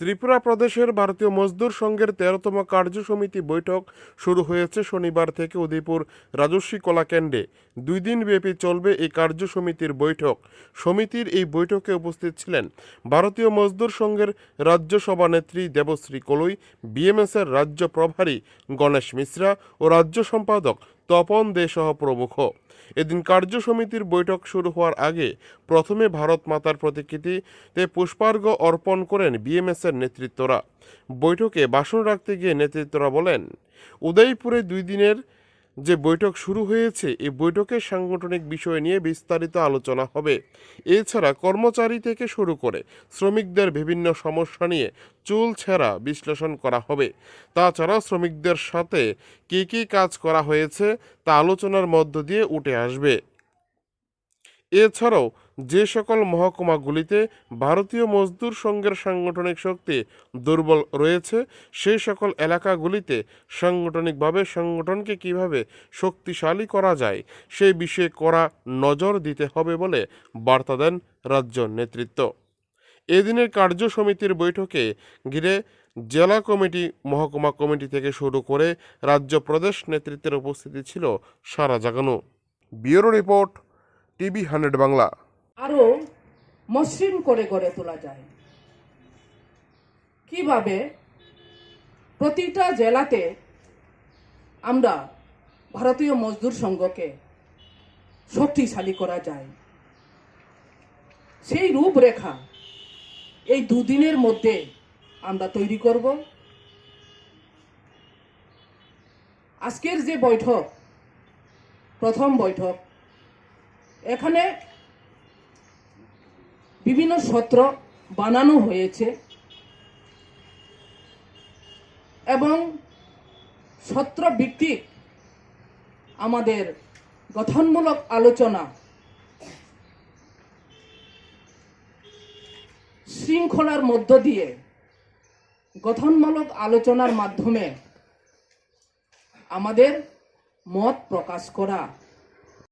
ত্রিপুরা প্রদেশের ভারতীয় মজদুর সংঘের তেরোতম কার্য সমিতি বৈঠক শুরু হয়েছে শনিবার থেকে উদয়পুর রাজস্বী কলাকেন্দ্রে দুই দিন ব্যাপী চলবে এই কার্য সমিতির বৈঠক। সমিতির এই বৈঠকে উপস্থিত ছিলেন ভারতীয় মজদুর সংঘের রাজ্য সভানেত্রী দেবশ্রী কলই, বিএমএসের রাজ্য প্রভারী গণেশ মিশ্রা ও রাজ্য সম্পাদক তপন দে সহ প্রমুখ। এদিন কার্য সমিতির বৈঠক শুরু হওয়ার আগে প্রথমে ভারত মাতার প্রতিকৃতিতে পুষ্পার্ঘ অর্পণ করেন বিএমএসের নেতৃত্বরা। বৈঠকে ভাষণ রাখতে গিয়ে নেতৃত্বরা বলেন, উদয়পুরে দুই দিনের যে বৈঠক শুরু হয়েছে এই বৈঠকে সাংগঠনিক বিষয় নিয়ে বিস্তারিত আলোচনা হবে। এছাড়া কর্মচারী থেকে শুরু করে শ্রমিকদের বিভিন্ন সমস্যা নিয়ে চুল ছেঁড়া বিশ্লেষণ করা হবে। তাছাড়া শ্রমিকদের সাথে কী কী কাজ করা হয়েছে, তা আলোচনার মধ্য দিয়ে উঠে আসবে। এছাড়াও যে সকল মহকুমাগুলিতে ভারতীয় মজদুর সংঘের সাংগঠনিক শক্তি দুর্বল রয়েছে, সেই সকল এলাকাগুলিতে সাংগঠনিকভাবে সংগঠনকে কীভাবে শক্তিশালী করা যায়, সেই বিষয়ে কড়া নজর দিতে হবে বলে বার্তা দেন রাজ্য নেতৃত্ব। এদিনের কার্য সমিতির বৈঠকে ঘিরে জেলা কমিটি, মহকুমা কমিটি থেকে শুরু করে রাজ্য প্রদেশ নেতৃত্বের উপস্থিতি ছিল সারা জাগানো। Bureau report TV hundred Bangla. আরও মসৃণ করে গড়ে তোলা যায়। কীভাবে প্রতিটা জেলাতে আমরা ভারতীয় মজদুর সংঘকে শক্তিশালী করা যায়? সেই রূপরেখা এই দুদিনের মধ্যে আমরা তৈরি করব। আজকের যে বৈঠক, প্রথম বৈঠক এখানে বিভিন্ন সত্র বানানো হয়েছে এবং সত্র ভিত্তিক আমাদের গঠনমূলক আলোচনা শৃঙ্খলার মধ্য দিয়ে গঠনমূলক আলোচনার মাধ্যমে আমাদের মত প্রকাশ করা